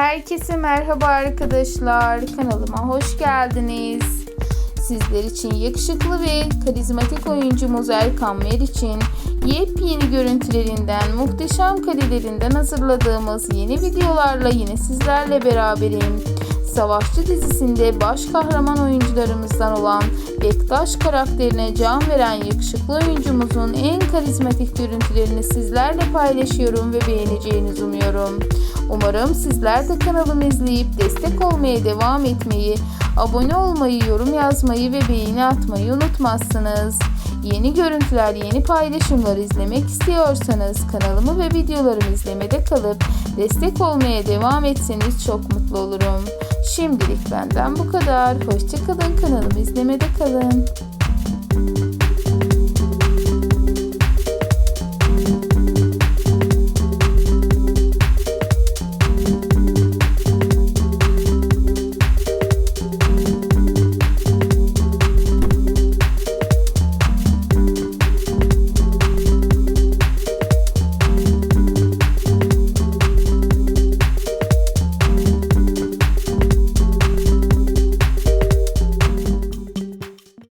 Herkese merhaba arkadaşlar. Kanalıma hoş geldiniz. Sizler için yakışıklı ve karizmatik oyuncumuz Erkan Meriç'in yepyeni görüntülerinden, muhteşem karelerinden hazırladığımız yeni videolarla yine sizlerle beraberim. Savaşçı dizisinde baş kahraman oyuncularımızdan olan Bektaş karakterine can veren yakışıklı oyuncumuzun en karizmatik görüntülerini sizlerle paylaşıyorum ve beğeneceğinizi umuyorum. Umarım sizler de kanalımı izleyip destek olmaya devam etmeyi, abone olmayı, yorum yazmayı ve beğeni atmayı unutmazsınız. Yeni görüntüler, yeni paylaşımlar izlemek istiyorsanız kanalımı ve videolarımı izlemede kalıp destek olmaya devam etseniz çok mutlu olurum. Şimdilik benden bu kadar. Hoşçakalın kanalımı izlemede kalın.